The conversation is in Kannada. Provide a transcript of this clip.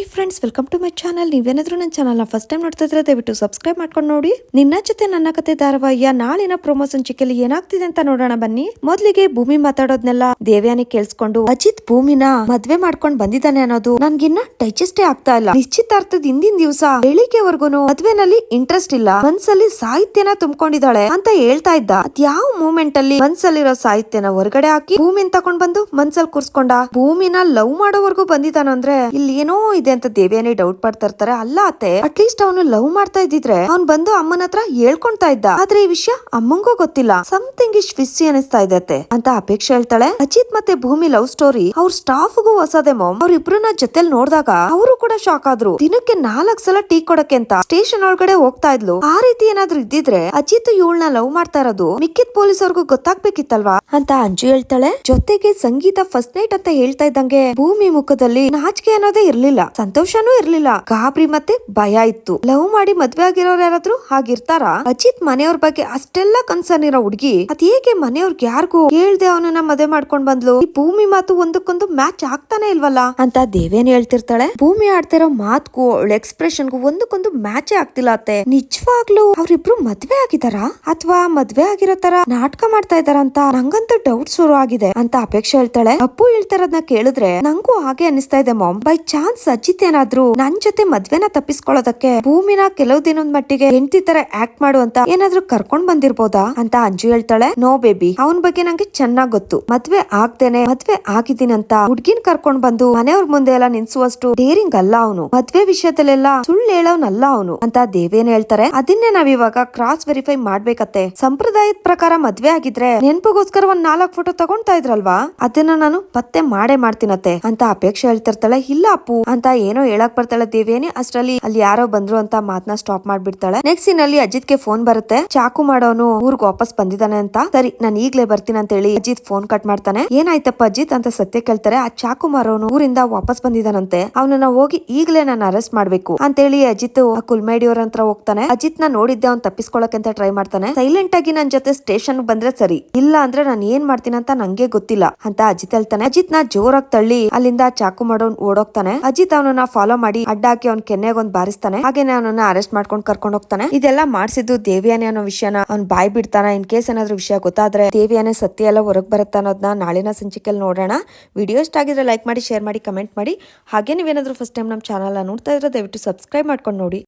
Hi friends welcome to my channel ನೀವೇನಾದ್ರೂ ನನ್ನ ಚಾನಲ್ನ ಫಸ್ಟ್ ಟೈಮ್ ನೋಡ್ತಾ ದಯವಿಟ್ಟು ಸಬ್ಸ್ಕ್ರೈಬ್ ಮಾಡ್ಕೊಂಡು ನೋಡಿ. ನಿನ್ನ ಜೊತೆ ನನ್ನ ಕತೆ ಧಾರಾವಾಹಿಯ ನಾಳಿನ ಪ್ರೊಮೋ ಸಂಚಿಕೆಯಲ್ಲಿ ಏನಾಗ್ತಿದೆ ಅಂತ ನೋಡೋಣ ಬನ್ನಿ. ಮೊದಲಿಗೆ ಭೂಮಿ ಮಾತಾಡೋದ್ನೆಲ್ಲ ದೇವ್ಯಾನಿ ಕೇಳಿಸ್ಕೊಂಡು, ಅಜಿತ್ ಭೂಮಿನ ಮದ್ವೆ ಮಾಡ್ಕೊಂಡು ಬಂದಿದ್ದಾನೆ ಅನ್ನೋದು ನನ್ಗಿನ್ನ ಡೈಜೆಸ್ಟೇ ಆಗ್ತಾ ಇಲ್ಲ. ನಿಶ್ಚಿತಾರ್ಥದ ಹಿಂದಿನ ದಿವಸ ಬೆಳಿಗ್ಗೆವರೆಗೂ ಮದ್ವೆನಲ್ಲಿ ಇಂಟ್ರೆಸ್ಟ್ ಇಲ್ಲ. ಮನ್ಸಲ್ಲಿ ಸಾಹಿತ್ಯನ ತುಂಬಿಕೊಂಡಿದ್ದಾಳೆ ಅಂತ ಹೇಳ್ತಾ ಇದ್ದ. ಅದ್ಯಾವ ಮೂಮೆಂಟ್ ಅಲ್ಲಿ ಮನ್ಸಲ್ಲಿರೋ ಸಾಹಿತ್ಯನ ಹೊರಗಡೆ ಹಾಕಿ ಭೂಮಿನ ತಕೊಂಡ್ ಬಂದು ಮನ್ಸಲ್ಲಿ ಕೂರ್ಸ್ಕೊಂಡ? ಭೂಮಿನ ಲವ್ ಮಾಡೋವರೆಗೂ ಬಂದಿದ್ದಾನಂದ್ರೆ ಇಲ್ಲಿ ಏನೋ ಇದೆ ಅಂತ ದೇವಿಯಾನಿ ಡೌಟ್ ಮಾಡ್ತಾ ಇರ್ತಾರೆ. ಅಲ್ಲ ಅತ್ತೆ ಅಟ್ಲೀಸ್ಟ್ ಅವನು ಲವ್ ಮಾಡ್ತಾ ಇದ್ದಿದ್ರೆ ಅವ್ನ್ ಬಂದು ಅಮ್ಮನ ಹತ್ರ ಹೇಳ್ಕೊಂತಾ ಇದ್ದ. ಆದ್ರೆ ಈ ವಿಷಯ ಅಮ್ಮಂಗೂ ಗೊತ್ತಿಲ್ಲ. ಸಮಥಿಂಗ್ ಇಶ್ ಫಿಸ್ಸಿ ಅನಿಸ್ತಾ ಇದೆ ಅಂತ ಅಪೇಕ್ಷೆ ಹೇಳ್ತಾಳೆ. ಅಜಿತ್ ಮತ್ತೆ ಭೂಮಿ ಲವ್ ಸ್ಟೋರಿ ಅವ್ರ ಸ್ಟಾಫ್ಗೂ ಹೊಸದೇ ಮಾಮ್ ಅವ್ರಿಬ್ರನ್ನ ಜೊತೆಲ್ ನೋಡಿದಾಗ ಅವರು ಕೂಡ ಶಾಕ್ ಆದ್ರು. ದಿನಕ್ಕೆ ನಾಲ್ಕ್ ಸಲ ಟೀ ಕೊಡಕ್ಕೆ ಅಂತ ಸ್ಟೇಷನ್ ಒಳಗಡೆ ಹೋಗ್ತಾ ಇದ್ಲು. ಆ ರೀತಿ ಏನಾದ್ರೂ ಇದ್ದಿದ್ರೆ ಅಜಿತ್ ಇವಳನ್ನ ಲವ್ ಮಾಡ್ತಾ ಇರೋದು ಮಿಕ್ಕಿದ ಪೊಲೀಸ್ ಅವ್ರಿಗೂ ಗೊತ್ತಾಗ್ಬೇಕಿತ್ತಲ್ವಾ ಅಂತ ಅಂಜು ಹೇಳ್ತಾಳೆ. ಜೊತೆಗೆ ಸಂಗೀತ ಫಸ್ಟ್ ನೈಟ್ ಅಂತ ಹೇಳ್ತಾ ಇದ್ದಂಗೆ ಭೂಮಿ ಮುಖದಲ್ಲಿ ನಾಚಿಕೆ ಅನ್ನೋದೇ ಇರ್ಲಿಲ್ಲ. ಸಂತೋಷನೂ ಇರ್ಲಿಲ್ಲ. ಗಾಬರಿ ಮತ್ತೆ ಭಯ ಇತ್ತು. ಲವ್ ಮಾಡಿ ಮದ್ವೆ ಆಗಿರೋರು ಯಾರಾದ್ರೂ ಹಾಗಿರ್ತಾರ? ಅಜಿತ್ ಮನೆಯವ್ರ ಬಗ್ಗೆ ಅಷ್ಟೆಲ್ಲ ಕನ್ಸರ್ನ್ ಇರೋ ಹುಡುಗಿ, ಅದ್ ಹೇಗೆ ಮನೆಯವ್ರಿಗೆ ಯಾರಿಗೂ ಹೇಳ್ದೆ ಅವನನ್ನ ಮದ್ವೆ ಮಾಡ್ಕೊಂಡ್ ಬಂದ್ಲು? ಈ ಭೂಮಿ ಮಾತು ಒಂದಕ್ಕೊಂದು ಮ್ಯಾಚ್ ಆಗ್ತಾನೆ ಇಲ್ವಲ್ಲ? ಅಂತ ದೇವೇನ್ ಹೇಳ್ತಿರ್ತಾಳೆ? ಭೂಮಿ ಆಡ್ತಿರೋ ಮಾತ್ಗೂ, ಅವಳ ಎಕ್ಸ್ಪ್ರೆಷನ್ಗೂ ಒಂದಕ್ಕೊಂದು ಮ್ಯಾಚೇ ಆಗ್ತಿಲ್ಲ ಅತ್ತೆ. ನಿಜವಾಗ್ಲೂ ಅವ್ರಿಬ್ರು ಮದ್ವೆ ಆಗಿದಾರಾ? ಅಥವಾ ಮದ್ವೆ ಆಗಿರೋ ತರ ನಾಟಕ ಮಾಡ್ತಾ ಇದಾರ ಅಂತ ನಂಗಂತೂ ಡೌಟ್ ಶುರು ಆಗಿದೆ ಅಂತ ಅಪೇಕ್ಷೆ ಹೇಳ್ತಾಳೆ. ಅಪ್ಪು ಹೇಳ್ತಾರದ್ನ ಕೇಳಿದ್ರೆ ನಂಗೂ ಹಾಗೆ ಅನಿಸ್ತಾ ಇದೆ ಮಾಮ್. ಬೈ ಚಾನ್ಸ್ ಅಜಿತ್ ಏನಾದ್ರು ನನ್ ಜೊತೆ ಮದ್ವೆನ ತಪ್ಪಿಸ್ಕೊಳ್ಳೋದಕ್ಕೆ ಭೂಮಿನ ಕೆಲವು ದಿನದ ಮಟ್ಟಿಗೆ ಹೆಂಡತಿ ತರ ಆಕ್ಟ್ ಮಾಡು ಅಂತ ಏನಾದ್ರೂ ಕರ್ಕೊಂಡ್ ಬಂದಿರ್ಬೋದಾ ಅಂತ ಅಂಜು ಹೇಳ್ತಾಳೆ. No baby. ಅವನ್ ಬಗ್ಗೆ ನಂಗೆ ಚೆನ್ನಾಗ್ ಗೊತ್ತು. ಮದ್ವೆ ಆಗ್ದೇನೆ ಮದ್ವೆ ಆಗಿದ್ದೀನಂತ ಹುಡ್ಗಿನ್ ಕರ್ಕೊಂಡ್ ಬಂದು ಮನೆಯವ್ರ ಮುಂದೆ ಎಲ್ಲ ನಿನ್ಸುವಷ್ಟು ಡೇರಿಂಗ್ ಅಲ್ಲ ಅವನು. ಮದ್ವೆ ವಿಷಯದಲ್ಲೆಲ್ಲ ಸುಳ್ಳು ಹೇಳೋನಲ್ಲ ಅವನು ಅಂತ ದೇವೇನ್ ಹೇಳ್ತಾರೆ. ಅದನ್ನೇ ನಾವ್ ಇವಾಗ ಕ್ರಾಸ್ ವೆರಿಫೈ ಮಾಡ್ಬೇಕತ್ತೆ. ಸಂಪ್ರದಾಯದ ಪ್ರಕಾರ ಮದ್ವೆ ಆಗಿದ್ರೆ ನೆನ್ಪಿಗೋಸ್ಕರ ಒಂದ್ ನಾಲ್ಕ್ ಫೋಟೋ ತಗೊಂತಾ ಇದ್ರಲ್ವಾ? ಅದನ್ನ ನಾನು ಪತ್ತೆ ಮಾಡೇ ಮಾಡ್ತೀನತ್ತೆ ಅಂತ ಅಪೇಕ್ಷೆ ಹೇಳ್ತಿರ್ತಾಳೆ. ಇಲ್ಲ ಅಪ್ಪು ಅಂತ ಏನೋ ಹೇಳಕ್ ಬರ್ತಾಳೆ ದೇವೇನಿ ಅಷ್ಟರಲ್ಲಿ ಅಲ್ಲಿ ಯಾರೋ ಬಂದ್ರು ಅಂತ ಮಾತನ್ನ ಸ್ಟಾಪ್ ಮಾಡ್ಬಿಡ್ತಾಳೆ. ನೆಕ್ಸ್ಟ್ ಸೀನ್ ಅಲ್ಲಿ ಅಜಿತ್ಗೆ ಫೋನ್ ಬರುತ್ತೆ. ಚಾಕು ಮಾಡೋನು ಊರ್ಗ್ ವಾಪಸ್ ಬಂದಿದ್ದಾನೆ ಅಂತ. ಸರಿ, ನಾನು ಈಗ್ಲೇ ಬರ್ತೀನಿ ಅಂತ ಹೇಳಿ ಅಜಿತ್ ಫೋನ್ ಕಟ್ ಮಾಡ್ತಾನೆ. ಏನಾಯ್ತಪ್ಪ ಅಜಿತ್ ಅಂತ ಸತ್ಯ ಕೇಳ್ತಾರೆ. ಆ ಚಾಕು ಮಾರೋನು ಊರಿಂದ ವಾಪಸ್ ಬಂದಿದ್ದಾನಂತೆ. ಅವನನ್ನ ಹೋಗಿ ಈಗ್ಲೇ ನಾನು ಅರೆಸ್ಟ್ ಮಾಡ್ಬೇಕು ಅಂತ ಹೇಳಿ ಅಜಿತ್ ಆ ಕುಲ್ಮೇಡಿಯವ್ರ ಹತ್ರ ಹೋಗ್ತಾನೆ. ಅಜಿತ್ನ ನೋಡಿದ್ದೆ, ಅವ್ನ್ ತಪ್ಪಿಸ್ಕೊಳಕ್ ಅಂತ ಟ್ರೈ ಮಾಡ್ತಾನೆ. ಸೈಲೆಂಟ್ ಆಗಿ ನನ್ ಜೊತೆ ಸ್ಟೇಷನ್ ಬಂದ್ರೆ ಸರಿ. ಇಲ್ಲ ಅಂದ್ರೆ ನಾನು ಏನ್ ಮಾಡ್ತೀನಿ ಅಂತ ನಂಗೆ ಗೊತ್ತಿಲ್ಲ ಅಂತ ಅಜಿತ್ ಹೇಳ್ತಾನೆ. ಅಜಿತ್ನ ಜೋರಾಗಿ ತಳ್ಳಿ ಅಲ್ಲಿಂದ ಚಾಕು ಮಾಡೋನ್ ಓಡೋಗ್ತಾನೆ. ಅಜಿತ್ ಅವನನ್ನ ಫಾಲೋ ಮಾಡಿ ಅಡ್ಡ ಹಾಕಿ ಅವ್ನ ಕೆನ್ನೆಗೊಂದು ಬಾರಿಸ್ತಾನೆ. ಹಾಗೇನೆ ಅವನನ್ನ ಅರೆಸ್ಟ್ ಮಾಡ್ಕೊಂಡು ಕರ್ಕೊಂಡು ಹೋಗ್ತಾನೆ. ಇದೆಲ್ಲ ಮಾಡ್ಸಿದ್ದು ದೇವಿಯಾನೆ ಅನ್ನೋ ವಿಷಯನ ಅವ್ನ್ ಬಾಯ್ ಬಿಡ್ತಾನ. ಇನ್ ಕೇಸ್ ಏನಾದ್ರು ವಿಷಯ ಗೊತ್ತಾದ್ರೆ ದೇವಿಯಾನೆ ಸತ್ಯ ಎಲ್ಲ ಹೊರಗ್ ಬರುತ್ತೆ ಅನ್ನೋದನ್ನ ನಾಳಿನ ಸಂಚಿಕೆಯಲ್ಲಿ ನೋಡೋಣ. ವಿಡಿಯೋ ಇಷ್ಟ ಆಗಿದ್ರೆ ಲೈಕ್ ಮಾಡಿ ಶೇರ್ ಮಾಡಿ ಕಮೆಂಟ್ ಮಾಡಿ. ಹಾಗೆ ನೀವೇನಾದ್ರೂ ಫಸ್ಟ್ ಟೈಮ್ ನಮ್ಮ ಚಾನಲ್ ನೋಡ್ತಾ ಇದ್ರೆ ದಯವಿಟ್ಟು ಸಬ್ಸ್ಕ್ರೈಬ್ ಮಾಡ್ಕೊಂಡು ನೋಡಿ.